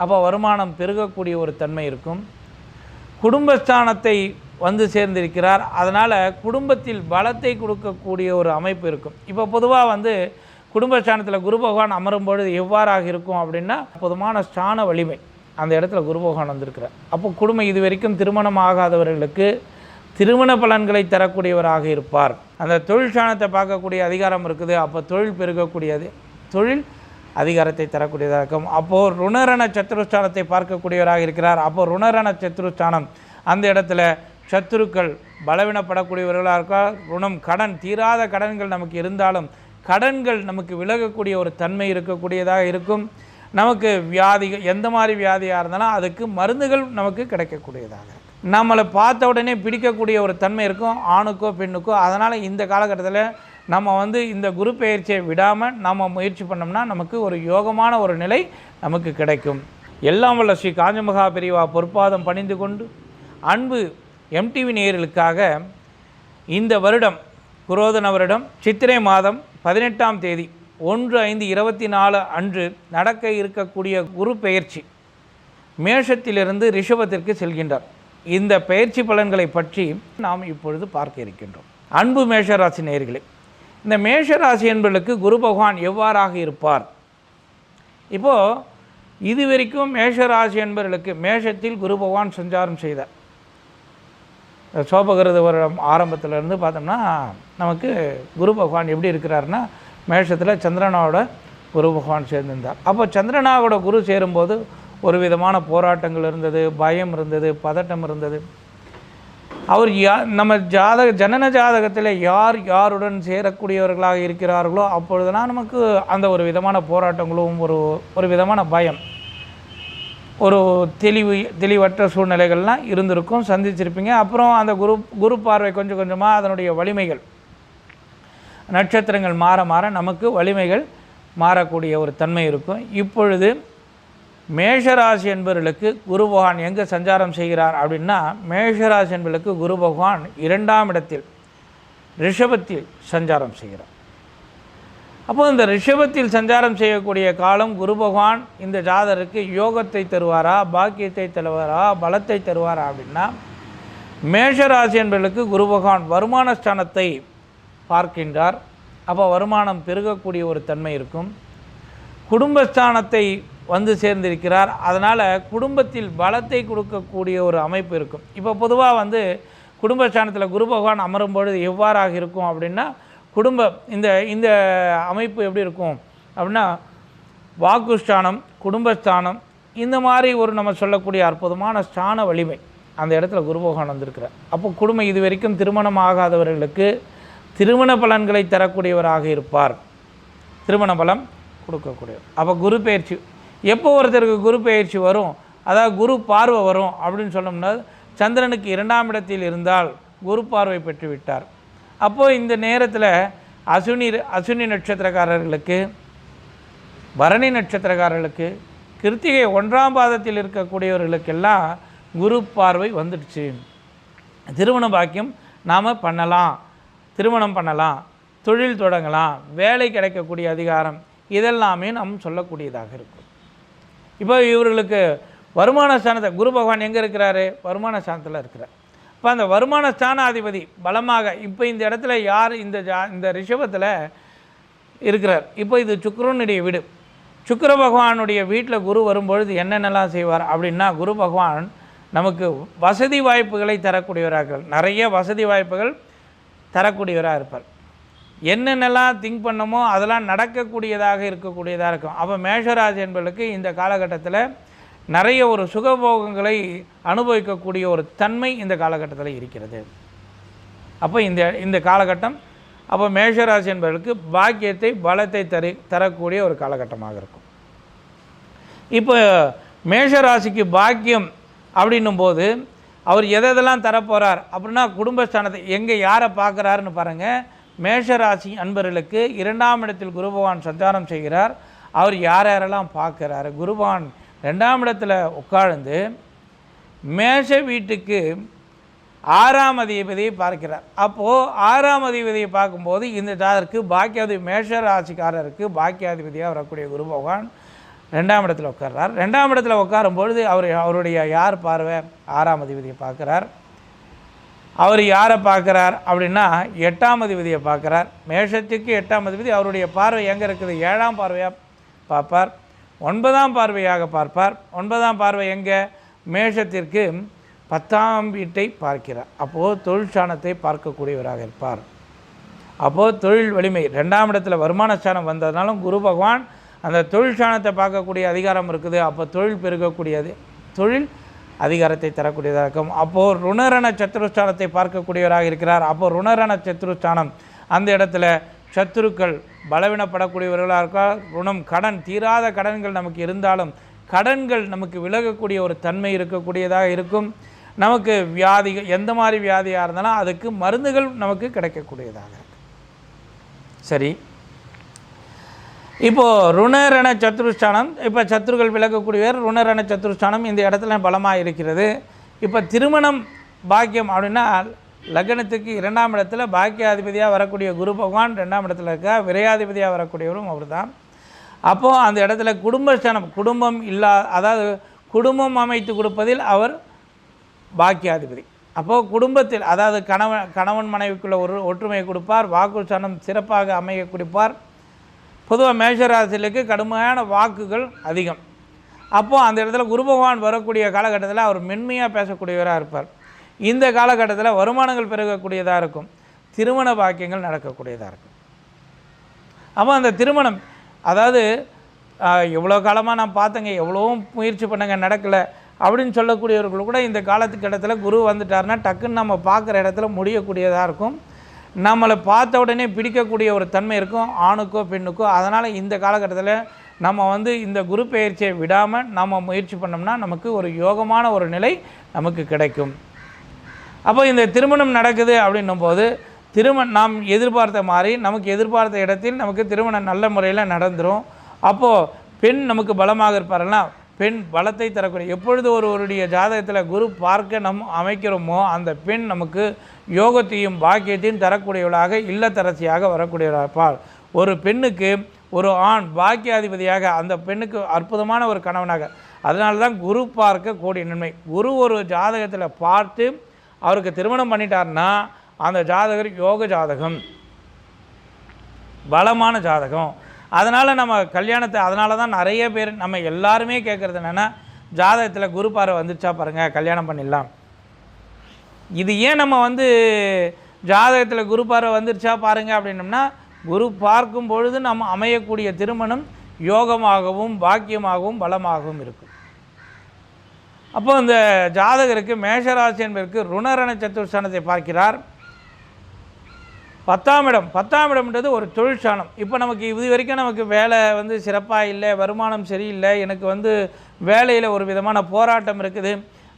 அப்போ வருமானம் பெருகக்கூடிய ஒரு தன்மை இருக்கும். குடும்பஸ்தானத்தை வந்து சேர்ந்திருக்கிறார். அதனால் குடும்பத்தில் பலத்தை கொடுக்கக்கூடிய ஒரு அமைப்பு இருக்கும். இப்போ பொதுவாக வந்து குடும்பஸ்தானத்தில் குரு பகவான் அமரும் பொழுது எவ்வாறாக இருக்கும் அப்படின்னா பொதுமான ஸ்தான வலிமை அந்த இடத்துல குரு பகவான் வந்திருக்கிறார். அப்போ குடும்பம் இது வரைக்கும் திருமணம் ஆகாதவர்களுக்கு திருமண பலன்களை தரக்கூடியவராக இருப்பார். அந்த தொழில் ஸ்தானத்தை பார்க்கக்கூடிய அதிகாரம் இருக்குது. அப்போ தொழில் பெருகக்கூடியது. தொழில் அதிகாரத்தை தரக்கூடியதாக இருக்கும் அப்போது ருணரண சத்துருஸ்தானத்தை பார்க்கக்கூடியவராக இருக்கிறார். அப்போது ருணரண சத்துருஸ்தானம் அந்த இடத்துல சத்துருக்கள் பலவீனப்படக்கூடியவர்களாக இருக்கா? ருணம் கடன் தீராத கடன்கள் நமக்கு இருந்தாலும் கடன்கள் நமக்கு விலகக்கூடிய ஒரு தன்மை இருக்கக்கூடியதாக இருக்கும். நமக்கு வியாதிகள் எந்த மாதிரி வியாதியாக இருந்தாலும் அதுக்கு மருந்துகள் நமக்கு கிடைக்கக்கூடியதாக இருக்கும். நம்மளை பார்த்த உடனே பிடிக்கக்கூடிய ஒரு தன்மை இருக்கும். ஆணுக்கோ பெண்ணுக்கோ. அதனால் இந்த காலகட்டத்தில் நம்ம வந்து இந்த குரு பெயர்ச்சியை விடாமல் நம்ம முயற்சி பண்ணோம்னா நமக்கு ஒரு யோகமான ஒரு நிலை நமக்கு கிடைக்கும். எல்லாம் வல்ல ஸ்ரீ காஞ்சமகா பெரியவா பொற்பாதம் பணிந்து கொண்டு அன்பு எம்டிவி நேயர்களுக்காக இந்த வருடம் குரோதன வருடம் சித்திரை மாதம் பதினெட்டாம் தேதி ஒன்று ஐந்து இருபத்தி நாலு அன்று நடக்க இருக்கக்கூடிய குரு பெயர்ச்சி மேஷத்திலிருந்து ரிஷபத்திற்கு செல்கின்றார். இந்த பயிற்சி பலன்களை பற்றி நாம் இப்பொழுது பார்க்க இருக்கின்றோம். அன்பு மேஷராசி நேர்களே இந்த மேஷராசி என்பவர்களுக்கு குரு பகவான் எவ்வாறாக இருப்பார்? இப்போது இது வரைக்கும் மேஷராசி என்பவர்களுக்கு மேஷத்தில் குரு பகவான் சஞ்சாரம் செய்தார். சோபகிருத வருடம் ஆரம்பத்திலேருந்து பார்த்தோம்னா நமக்கு குரு பகவான் எப்படி இருக்கிறாருன்னா மேஷத்தில் சந்திரனாவோட குரு பகவான் சேர்ந்திருந்தார். அப்போ சந்திரனாவோட குரு சேரும்போது ஒரு விதமான போராட்டங்கள் இருந்தது பயம் இருந்தது பதட்டம் இருந்தது. அவர் யா நம்ம ஜாதக ஜனன ஜாதகத்தில் யார் யாருடன் சேரக்கூடியவர்களாக இருக்கிறார்களோ அப்பொழுதுலாம் நமக்கு அந்த ஒரு விதமான போராட்டங்களும் ஒரு ஒரு விதமான பயம். ஒரு தெளிவு தெளிவற்ற சூழ்நிலைகள்லாம் இருந்திருக்கும் சந்திச்சிருப்பீங்க. அப்புறம் அந்த குரு குரு பார்வை கொஞ்சம் கொஞ்சமாக அதனுடைய வலிமைகள். நட்சத்திரங்கள் மாற மாற நமக்கு வலிமைகள் மாறக்கூடிய ஒரு தன்மை இருக்கும். இப்பொழுது மேஷராசி என்பவர்களுக்கு குரு பகவான் எங்கே சஞ்சாரம் செய்கிறார் அப்படின்னா மேஷராசி என்பவர்களுக்கு குரு பகவான் இரண்டாம் இடத்தில் ரிஷபத்தில் சஞ்சாரம் செய்கிறார். அப்போது இந்த ரிஷபத்தில் சஞ்சாரம் செய்யக்கூடிய காலம் குரு பகவான் இந்த ஜாதருக்கு யோகத்தை தருவாரா பாக்கியத்தை தருவாரா பலத்தை தருவாரா அப்படின்னா மேஷராசி என்பவர்களுக்கு குரு பகவான் வருமான ஸ்தானத்தை பார்க்கின்றார். அப்போ வருமானம் பெருகக்கூடிய ஒரு தன்மை இருக்கும். குடும்பஸ்தானத்தை வந்து சேர்ந்திருக்கிறார். அதனால் குடும்பத்தில் பலத்தை கொடுக்கக்கூடிய ஒரு அமைப்பு இருக்கும். இப்போ பொதுவாக வந்து குடும்பஸ்தானத்தில் குரு பகவான் அமரும் பொழுது எவ்வாறாக இருக்கும் அப்படின்னா குடும்ப இந்த இந்த அமைப்பு எப்படி இருக்கும் அப்படின்னா வாக்குஸ்தானம் குடும்பஸ்தானம் இந்த மாதிரி ஒரு நம்ம சொல்லக்கூடிய அற்புதமான ஸ்தான வலிமை அந்த இடத்துல குரு பகவான் வந்திருக்கிறார். அப்போ குடும்பம் இது வரைக்கும் திருமணம் ஆகாதவர்களுக்கு திருமண பலன்களை தரக்கூடியவராக இருப்பார். திருமண பலம் கொடுக்கக்கூடியவர். அப்போ குரு பயிற்சி எப்போ ஒருத்தருக்கு குரு பயிற்சி வரும் அதாவது குரு பார்வை வரும் அப்படின்னு சொன்னோம்னா சந்திரனுக்கு இரண்டாம் இடத்தில் இருந்தால் குரு பார்வை பெற்று விட்டார் அப்போது இந்த நேரத்தில் அசுனி அசுனி நட்சத்திரக்காரர்களுக்கு பரணி நட்சத்திரக்காரர்களுக்கு கிருத்திகை ஒன்றாம் பாதத்தில் இருக்கக்கூடியவர்களுக்கெல்லாம் குரு பார்வை வந்துடுச்சு. திருமண பாக்கியம் நாம் பண்ணலாம் திருமணம் பண்ணலாம் தொழில் தொடங்கலாம் வேலை கிடைக்கக்கூடிய அதிகாரம் இதெல்லாமே நாம் சொல்லக்கூடியதாக இருக்கும். இப்போ இவர்களுக்கு வருமான ஸ்தானத்தை குரு பகவான் எங்கே இருக்கிறாரு? வருமான ஸ்தானத்தில் இருக்கிறார். இப்போ அந்த வருமான ஸ்தானாதிபதி பலமாக இப்போ இந்த இடத்துல யார் இந்த ஜா இந்த ரிஷபத்தில் இருக்கிறார்? இப்போ இது சுக்கரனுடைய வீடு. சுக்கர பகவானுடைய வீட்டில் குரு வரும்பொழுது என்னென்னலாம் செய்வார் அப்படின்னா குரு பகவான் நமக்கு வசதி வாய்ப்புகளை தரக்கூடியவராக நிறைய வசதி வாய்ப்புகள் தரக்கூடியவராக இருப்பார். என்னென்னலாம் திங்க் பண்ணமோ அதெல்லாம் நடக்கக்கூடியதாக இருக்கக்கூடியதாக இருக்கும். அப்போ மேஷராஜ் என்பவர்களுக்கு இந்த காலகட்டத்தில் நிறைய ஒரு சுகபோகங்களை அனுபவிக்கக்கூடிய ஒரு தன்மை இந்த காலகட்டத்தில் இருக்கிறது. அப்போ இந்த இந்த காலகட்டம் அப்போ மேஷராசி என்பவர்களுக்கு பாக்கியத்தை பலத்தை தரு தரக்கூடிய ஒரு காலகட்டமாக இருக்கும். இப்போ மேஷராசிக்கு பாக்கியம் அப்படின்னும் போது அவர் எதை எதெல்லாம் தரப்போகிறார் அப்படின்னா குடும்பஸ்தானத்தை எங்கே யாரை பார்க்குறாருன்னு பாருங்கள் மேஷராசி அன்பர்களுக்கு இரண்டாம் இடத்தில் குரு பகவான் சஞ்சாரம் செய்கிறார். அவர் யார் யாரெல்லாம் பார்க்குறாரு? குருபகவான் ரெண்டாம் இடத்துல உட்கார்ந்து மேஷ வீட்டுக்கு ஆறாம் அதிபதியை பார்க்கிறார். அப்போது ஆறாம் அதிபதியை பார்க்கும்போது இந்த ஜாதருக்கு பாக்கியாதிபதி மேஷ ராசிக்காரருக்கு பாக்கியாதிபதியாக வரக்கூடிய குரு பகவான் ரெண்டாம் இடத்துல உட்கார்றார். ரெண்டாம் இடத்துல உட்காரும் பொழுது அவர் அவருடைய யார் பார்வை? ஆறாம் அதிபதியை பார்க்குறார். அவர் யாரை பார்க்குறார் அப்படின்னா எட்டாம் அதிபதியை பார்க்குறார். மேஷத்துக்கு எட்டாம் அதிபதி அவருடைய பார்வை எங்கே இருக்குது? ஏழாம் பார்வையாக பார்ப்பார். ஒன்பதாம் பார்வையாக பார்ப்பார். ஒன்பதாம் பார்வை எங்கே? மேஷத்திற்கு பத்தாம் வீட்டை பார்க்கிறார். அப்போது தொழிற்சானத்தை பார்க்கக்கூடியவராக இருப்பார். அப்போது தொழில் வலிமை ரெண்டாம் இடத்துல வருமான ஸ்தானம் வந்ததுனாலும் குரு பகவான் அந்த தொழில் பார்க்கக்கூடிய அதிகாரம் இருக்குது. அப்போ தொழில் பெருகக்கூடியது. தொழில் அதிகாரத்தை தரக்கூடியதாக இருக்கும் அப்போது ருணரண சத்துருஸ்தானத்தை பார்க்கக்கூடியவராக இருக்கிறார். அப்போது ருணரண சத்துருஸ்தானம் அந்த இடத்துல சத்துருக்கள் பலவீனப்படக்கூடியவர்களாக இருக்கா ருணம் கடன் தீராத கடன்கள் நமக்கு இருந்தாலும் கடன்கள் நமக்கு விலகக்கூடிய ஒரு தன்மை இருக்கக்கூடியதாக இருக்கும். நமக்கு வியாதிகள் எந்த மாதிரி வியாதியாக இருந்தாலும் அதுக்கு மருந்துகள் நமக்கு கிடைக்கக்கூடியதாக இருக்கும். சரி. இப்போது ருணரண சத்ருஷ்டானம் இப்போ சத்ருக்கள் விளக்கக்கூடியவர் ருணரண சத்ருஷ்டானம் இந்த இடத்துல பலமாக இருக்கிறது இப்போ திருமணம் பாக்கியம் அப்படின்னா லக்னத்துக்கு இரண்டாம் இடத்துல பாக்கியாதிபதியாக வரக்கூடிய குரு பகவான் ரெண்டாம் இடத்துல இருக்க விரையாதிபதியாக வரக்கூடியவரும் அவர் தான் அப்போது அந்த இடத்துல குடும்பஸ்தானம் குடும்பம் இல்லா அதாவது குடும்பம் அமைத்து கொடுப்பதில் அவர் பாக்கியாதிபதி. அப்போது குடும்பத்தில் அதாவது கணவன் கணவன் மனைவிக்குள்ள ஒரு ஒற்றுமையை கொடுப்பார் வாக்குஸ்தானம் சிறப்பாக அமைய கொடுப்பார் பொதுவாக மேஷராசிலுக்கு கடுமையான வாக்குகள் அதிகம். அப்போது அந்த இடத்துல குரு பகவான் வரக்கூடிய காலகட்டத்தில் அவர் மென்மையாக பேசக்கூடியவராக இருப்பார். இந்த காலகட்டத்தில் வருமானங்கள் பெருகக்கூடியதாக இருக்கும். திருமண பாக்கியங்கள் நடக்கக்கூடியதாக இருக்கும். அப்போ அந்த திருமணம் அதாவது எவ்வளோ காலமாக நான் பார்த்தேங்க எவ்வளோவும் முயற்சி பண்ணுங்க நடக்கலை அப்படின்னு சொல்லக்கூடியவர்கள் கூட இந்த காலத்துக்கு இடத்துல குரு வந்துட்டாருன்னா டக்குன்னு நம்ம பார்க்குற இடத்துல முடியக்கூடியதாக இருக்கும். நம்மளை பார்த்த உடனே பிடிக்கக்கூடிய ஒரு தன்மை இருக்கும் ஆணுக்கோ பெண்ணுக்கோ அதனால் இந்த காலகட்டத்தில் நம்ம வந்து இந்த குரு பயிற்சியை விடாமல் நம்ம முயற்சி பண்ணோம்னா நமக்கு ஒரு யோகமான ஒரு நிலை நமக்கு கிடைக்கும். அப்போ இந்த திருமணம் நடக்குது அப்படின்னும் போது திருமணம் நாம் எதிர்பார்த்த மாதிரி நமக்கு எதிர்பார்த்த இடத்தில் நமக்கு திருமணம் நல்ல முறையில் நடந்துடும் அப்போது பெண் நமக்கு பலமாக இருப்பாருன்னா பெண் பலத்தை தரக்கூடிய எப்பொழுது ஒருவருடைய ஜாதகத்தில் குரு பார்க்க நம் அமைக்கிறோமோ அந்த பெண் நமக்கு யோகத்தையும் பாக்கியத்தையும் தரக்கூடியவளாக இல்லத்தரசியாக வரக்கூடியவளாக இருப்பாள். ஒரு பெண்ணுக்கு ஒரு ஆண் பாக்கியாதிபதியாக அந்த பெண்ணுக்கு அற்புதமான ஒரு கணவனாக அதனால தான் குரு பார்க்க கூடிய நன்மை. குரு ஒரு ஜாதகத்தில் பார்த்து அவருக்கு திருமணம் பண்ணிட்டார்னா அந்த ஜாதகர் யோக ஜாதகம். பலமான ஜாதகம். அதனால் நம்ம கல்யாணத்தை அதனால தான் நிறைய பேர் நம்ம எல்லாருமே கேட்குறது என்னென்னா ஜாதகத்தில் குரு பார்வை வந்துருச்சா பாருங்கள் கல்யாணம் பண்ணிடலாம். இது ஏன் நம்ம வந்து ஜாதகத்தில் குரு பார்வை வந்துருச்சா பாருங்கள் அப்படின்னம்னா குரு பார்க்கும் பொழுது நம்ம அமையக்கூடிய திருமணம் யோகமாகவும் பாக்கியமாகவும் பலமாகவும் இருக்கும். அப்போ இந்த ஜாதகருக்கு மேஷராசி என்பதற்கு ருணரண சத்துர்ஸ்தானத்தை பார்க்கிறார். பத்தாம் இடம். பத்தாம் இடம்ன்றது ஒரு தொழிற்சானம் இப்போ நமக்கு இது வரைக்கும் நமக்கு வேலை வந்து சிறப்பாக இல்லை வருமானம் சரியில்லை எனக்கு வந்து வேலையில் ஒரு விதமான போராட்டம் இருக்குது.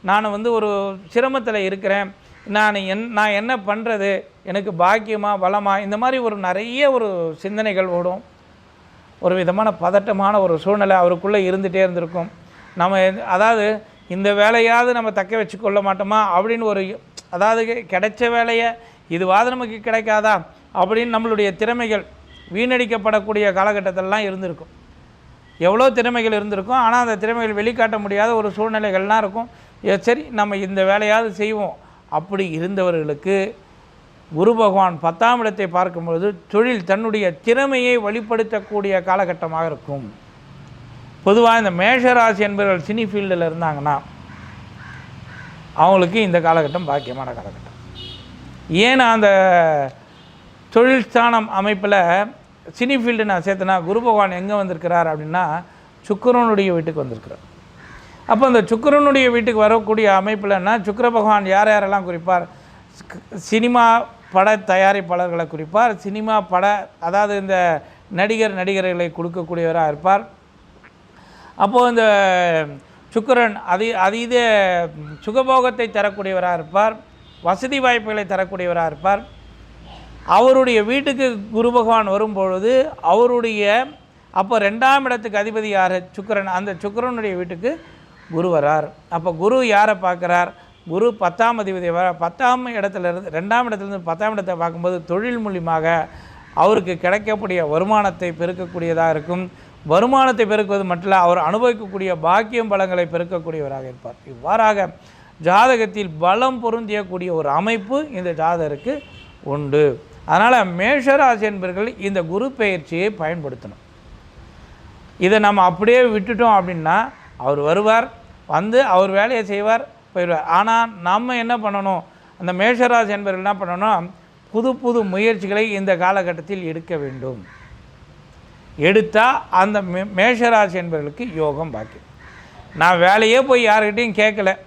நான் வந்து ஒரு சிரமத்தில் இருக்கிறேன். நான் என் நான் என்ன பண்ணுறது எனக்கு பாக்கியமா பலமா? இந்த மாதிரி ஒரு நிறைய ஒரு சிந்தனைகள் ஓடும். ஒரு விதமான பதட்டமான ஒரு சூழ்நிலை அவருக்குள்ளே இருந்துகிட்டே இருந்திருக்கும். நம்ம அதாவது இந்த வேலையாவது நம்ம தக்க வச்சு கொள்ள மாட்டோமா? அப்படின்னு ஒரு அதாவது கிடைச்ச வேலையை இதுவாது நமக்கு கிடைக்காதா? அப்படின்னு நம்மளுடைய திறமைகள் வீணடிக்கப்படக்கூடிய காலகட்டத்திலலாம் இருந்திருக்கும். எவ்வளோ திறமைகள் இருந்திருக்கும் ஆனால் அந்த திறமைகள் வெளிக்காட்ட முடியாத ஒரு சூழ்நிலைகள்லாம் இருக்கும். சரி நம்ம இந்த வேலையாவது செய்வோம். அப்படி இருந்தவர்களுக்கு குரு பகவான் பத்தாம் இடத்தை பார்க்கும்பொழுது தொழில் தன்னுடைய திறமையை வெளிப்படுத்தக்கூடிய காலகட்டமாக இருக்கும். பொதுவாக இந்த மேஷராசி என்பவர்கள் சினி ஃபீல்டில் இருந்தாங்கன்னா அவங்களுக்கு இந்த காலகட்டம் பாக்கியமான காலகட்டம். ஏன்னா அந்த தொழில் ஸ்தானம் அமைப்பில் சினி ஃபீல்டு நான் சேர்த்தனா குரு பகவான் எங்கே வந்திருக்கிறார் அப்படின்னா சுக்கரனுடைய வீட்டுக்கு வந்திருக்கிறார். அப்போ அந்த சுக்கரனுடைய வீட்டுக்கு வரக்கூடிய அமைப்பில்னா சுக்கிர பகவான் யார் யாரெல்லாம் குறிப்பார்? சினிமா பட தயாரிப்பாளர்களை குறிப்பார். சினிமா பட அதாவது இந்த நடிகர் நடிகர்களை கொடுக்கக்கூடியவராக இருப்பார். அப்போது இந்த சுக்கரன் அதி அதீத சுகபோகத்தை தரக்கூடியவராக இருப்பார். வசதி வாய்ப்புகளை தரக்கூடியவராக இருப்பார். அவருடைய வீட்டுக்கு குரு பகவான் வரும்பொழுது அவருடைய அப்போ ரெண்டாம் இடத்துக்கு அதிபதி யார்? சுக்கிரன். அந்த சுக்கிரனுடைய வீட்டுக்கு குரு வரார். அப்போ குரு யாரை பார்க்குறார்? குரு பத்தாம் அதிபதி வர பத்தாம் இடத்துல இருந்து ரெண்டாம் இடத்துலேருந்து பத்தாம் இடத்தை பார்க்கும்போது தொழில் மூலியமாக அவருக்கு கிடைக்கக்கூடிய வருமானத்தை பெருக்கக்கூடியதாக இருக்கும். வருமானத்தை பெருக்குவது மட்டும் இல்லை அவர் அனுபவிக்கக்கூடிய பாக்கியம் பலங்களை பெருக்கக்கூடியவராக இருப்பார். இவ்வாறாக ஜாதகத்தில் பலம் பொருந்தியக்கூடிய ஒரு அமைப்பு இந்த ஜாதகருக்கு உண்டு. அதனால் மேஷராசி என்பர்கள் இந்த குரு பெயர்ச்சியை பயன்படுத்தணும். இதை நம்ம அப்படியே விட்டுட்டோம் அப்படின்னா அவர் வருவார் வந்து அவர் வேலையை செய்வார் போயிடுவார். ஆனால் நம்ம என்ன பண்ணணும்? அந்த மேஷராசி என்பவர்கள் என்ன பண்ணணும்? புது புது முயற்சிகளை இந்த காலகட்டத்தில் எடுக்க வேண்டும். எடுத்தால் அந்த மே மேஷராசி என்பவர்களுக்கு யோகம் பாக்கி. நான் வேலையே போய் யாருக்கிட்டையும் கேட்கல.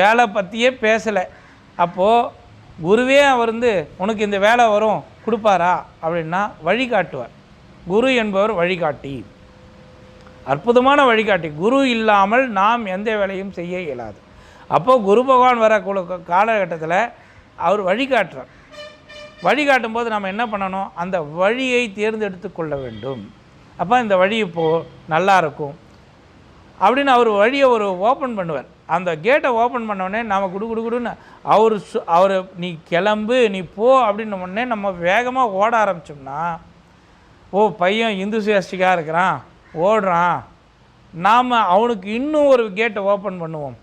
வேலை பற்றியே பேசலை. அப்போது குருவே அவர் வந்து உனக்கு இந்த வேலை வரும் கொடுப்பாரா? அப்படின்னா வழிகாட்டுவார் குரு என்பவர் வழிகாட்டி அற்புதமான வழிகாட்டி குரு இல்லாமல் நாம் எந்த வேலையும் செய்ய இயலாது. அப்போது குரு பகவான் வர காலகட்டத்தில் அவர் வழிகாட்டுறார் வழிகாட்டும் போது நம்ம என்ன பண்ணணும்? அந்த வழியை தேர்ந்தெடுத்து கொள்ள வேண்டும். அப்போ இந்த வழி இப்போது நல்லா இருக்கும். அப்படின்னு அவர் வழியை ஒரு ஓப்பன் பண்ணுவார். அந்த கேட்டை ஓப்பன் உடனே நாம் குடு குடு குடுன்னு அவர் சு- அவர் நீ கிளம்பு நீ போ அப்படின்ன உடனே நம்ம வேகமாக ஓட ஆரம்பிச்சோம்னா ஓ பையன் இந்துசியாஸ்டிக்காக இருக்கிறான் ஓடுறான். நாம் அவனுக்கு இன்னும் ஒரு கேட்டை ஓப்பன் பண்ணுவோம்.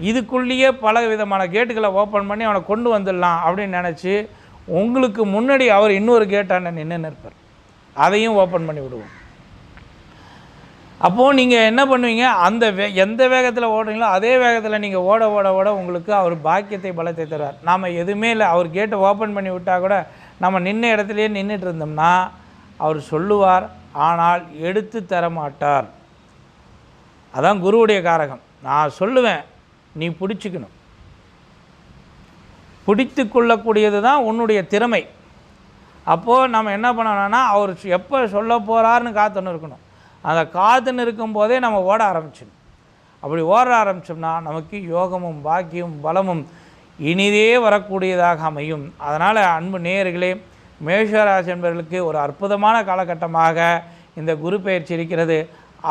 இதுக்குள்ளேயே பல விதமான கேட்டுகளை ஓப்பன் பண்ணி அவனை கொண்டு வந்துடலாம் அப்படின்னு நினச்சி உங்களுக்கு முன்னாடி அவர் இன்னொரு கேட்டான நின்று நிற்பார் அதையும் ஓப்பன் பண்ணி விடுவோம். அப்போது நீங்கள் என்ன பண்ணுவீங்க? அந்த வே எந்த வேகத்தில் ஓடுறீங்களோ அதே வேகத்தில் நீங்கள் ஓட ஓட ஓட உங்களுக்கு அவர் பாக்கியத்தை பலத்தை தருவார். நாம் எதுவுமே இல்லை. அவர் கேட்டை ஓப்பன் பண்ணி விட்டால் கூட நம்ம நின்ன இடத்துலையே நின்றுட்டு இருந்தோம்னா அவர் சொல்லுவார் ஆனால் எடுத்து தர மாட்டார் அதான் குருவுடைய காரகம். நான் சொல்லுவேன் நீ பிடிச்சிக்கணும். பிடித்து கொள்ளக்கூடியது தான் உன்னுடைய திறமை. அப்போது நம்ம என்ன பண்ணணும்னா அவர் எப்போ சொல்ல போகிறாருன்னு காத்துன்னு இருக்கணும். அந்த காத்துன்னு இருக்கும்போதே நம்ம ஓட ஆரம்பிச்சிடணும். அப்படி ஓட ஆரம்பிச்சோம்னா நமக்கு யோகமும் பாக்கியமும் பலமும் இனிதே வரக்கூடியதாக அமையும். அதனால் அன்பு நேயர்களே மேஷராசி என்பவர்களுக்கு ஒரு அற்புதமான காலகட்டமாக இந்த குரு பயிற்சி இருக்கிறது.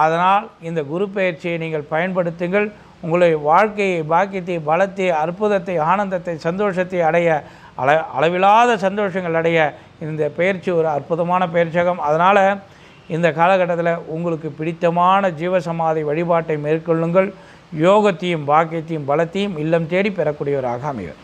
அதனால் இந்த குரு பயிற்சியை நீங்கள் பயன்படுத்துங்கள். உங்களுடைய வாழ்க்கையை பாக்கியத்தை பலத்தை அற்புதத்தை ஆனந்தத்தை சந்தோஷத்தை அடைய அள அளவில்லாத சந்தோஷங்கள் அடைய இந்த பயிற்சி ஒரு அற்புதமான பயிற்சகம். அதனால் இந்த காலகட்டத்தில் உங்களுக்கு பிடித்தமான ஜீவசமாதி வழிபாட்டை மேற்கொள்ளுங்கள். யோகத்தையும் பாக்கியத்தையும் பலத்தையும் இல்லம் தேடி பெறக்கூடியவராக அமைவர்.